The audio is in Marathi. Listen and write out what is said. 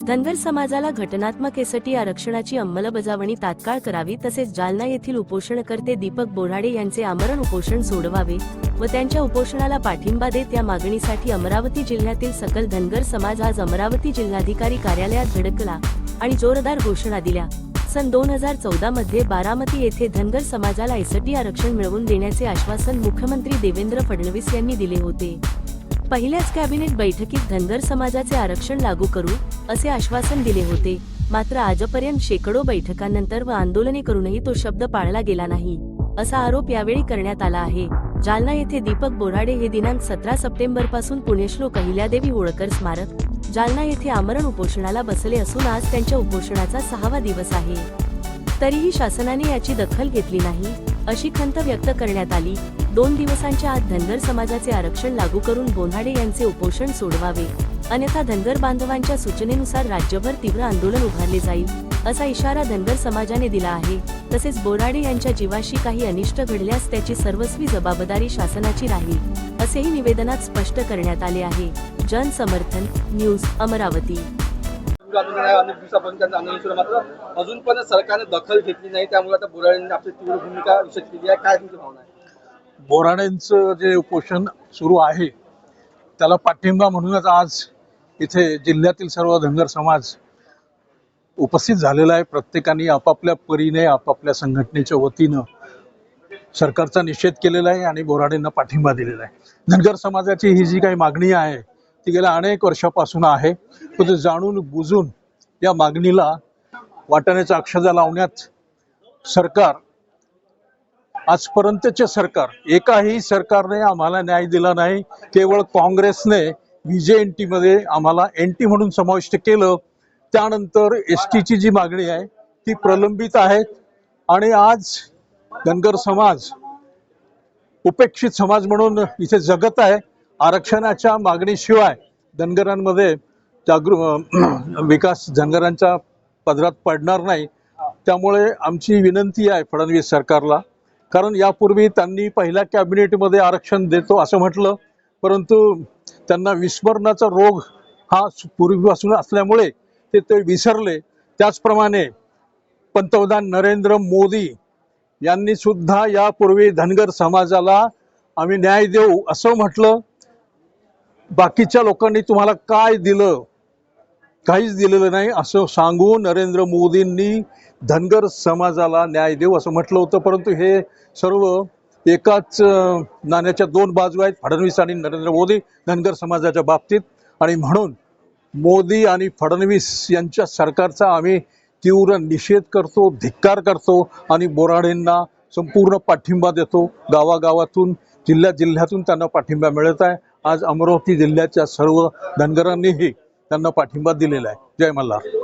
धनगर समाजाला घटनात्मक एसटी आरक्षणाची अंमलबजावणी तात्काळ करावी तसेच जालना येथील उपोषणकर्ते दीपक बोराडे यांचे आमरण उपोषण सोडवावे व त्यांच्या उपोषणाला पाठिंबा देत या मागणीसाठी अमरावती जिल्ह्यातील सकल धनगर समाज आज अमरावती जिल्हाधिकारी कार्यालयात धडकला आणि जोरदार घोषणा दिल्या. सन दोन हजार चौदा मध्ये बारामती येथे धनगर समाजाला एसटी आरक्षण मिळवून देण्याचे आश्वासन मुख्यमंत्री देवेंद्र फडणवीस यांनी दिले होते. पहिल्याच कॅबिनेट बैठकीत धनगर समाजाचे आरक्षण लागू करू असे आश्वासन दिले होते. मात्र आजपर्यंत शेकडो बैठकांनंतर व आंदोलने करूनही तो शब्द पाळला गेला नाही असा आरोप यावेळी करण्यात आला आहे. जालना येथे दीपक बोराडे हे दिनांक सतरा सप्टेंबरपासून पुणेश्लोक अहिल्यादेवी होळकर स्मारक जालना येथे आमरण उपोषणाला बसले असून आज त्यांच्या उपोषणाचा सहावा दिवस आहे. तरीही शासनाने याची दखल घेतली नाही. अशी खंत व्यक्त करण्यात आली. दोन दिवसांच्या आत धनगर समाजाचे आरक्षण लागू करून बोन्हाडे यांचे उपोषण सोडवावे. अन्यथा धनगर बांधवांच्या सूचनेनुसार राज्यभर तीव्र आंदोलन उभारले जाईल असा इशारा धनगर समाजाने दिला आहे. तसेच बोराडे यांच्या जीवाशी काही अनिष्ट घडल्यास त्याची सर्वस्वी जबाबदारी शासनाची राहील असेही निवेदनात स्पष्ट करण्यात आले आहे. जन समर्थन न्यूज अमरावती. अनेक दिवसापर्यंत आंदोलन सुरू मात्र अजून पण सरकारने दखल घेतली नाही त्यामुळे आता बोराडेंनी आपली तीव्र भूमिका विषय केली आहे. काय तुमची भावना आहे? बोराडेंचं जे उपोषण सुरू आहे त्याला पाठिंबा म्हणूनच आज इथे जिल्ह्यातील सर्व धनगर समाज उपस्थित झालेला आहे. प्रत्येकाने आपापल्या परीने आपापल्या संघटनेच्या वतीनं सरकारचा निषेध केलेला आहे आणि बोराडेंना पाठिंबा दिलेला आहे. धनगर समाजाची ही जी काही मागणी आहे ती गेल्या अनेक वर्षापासून आहे. पण ते जाणून बुजून या मागणीला वाटाण्याचा अक्षदा लावण्यात सरकार आजपर्यंतचे सरकार एकाही सरकारने आम्हाला न्याय दिला नाही. केवळ काँग्रेसने व्हीजे एन टी मध्ये आम्हाला एन टी म्हणून समाविष्ट केलं. त्यानंतर एस टीची जी मागणी आहे ती प्रलंबित आहे. आणि आज धनगर समाज उपेक्षित समाज म्हणून इथे जगत आहे. आरक्षणाच्या मागणीशिवाय धनगरांमध्ये जागृ विकास धनगरांच्या पदरात पडणार नाही. त्यामुळे आमची विनंती आहे फडणवीस सरकारला. कारण यापूर्वी त्यांनी पहिल्या कॅबिनेटमध्ये आरक्षण देतो असं म्हटलं. परंतु त्यांना विस्मरणाचा रोग हा पूर्वीपासून असल्यामुळे ते ते विसरले. त्याचप्रमाणे पंतप्रधान नरेंद्र मोदी यांनी सुद्धा यापूर्वी धनगर समाजाला आम्ही न्याय देऊ असं म्हटलं. बाकीच्या लोकांनी तुम्हाला काय दिलं? काहीच दिलेलं नाही. असं सांगून नरेंद्र मोदींनी धनगर समाजाला न्याय देऊ असं म्हटलं होतं. परंतु हे सर्व एकाच नाण्याच्या दोन बाजू आहेत फडणवीस आणि नरेंद्र मोदी धनगर समाजाच्या बाबतीत. आणि म्हणून मोदी आणि फडणवीस यांच्या सरकारचा आम्ही तीव्र निषेध करतो धिक्कार करतो आणि बोराडेंना संपूर्ण पाठिंबा देतो. गावागावातून जिल्ह्या जिल्ह्यातून त्यांना पाठिंबा मिळत आहे. आज अमरावती जिल्ह्याच्या सर्व धनगरांनीही त्यांना पाठिंबा दिलेला आहे. जय मल्हार.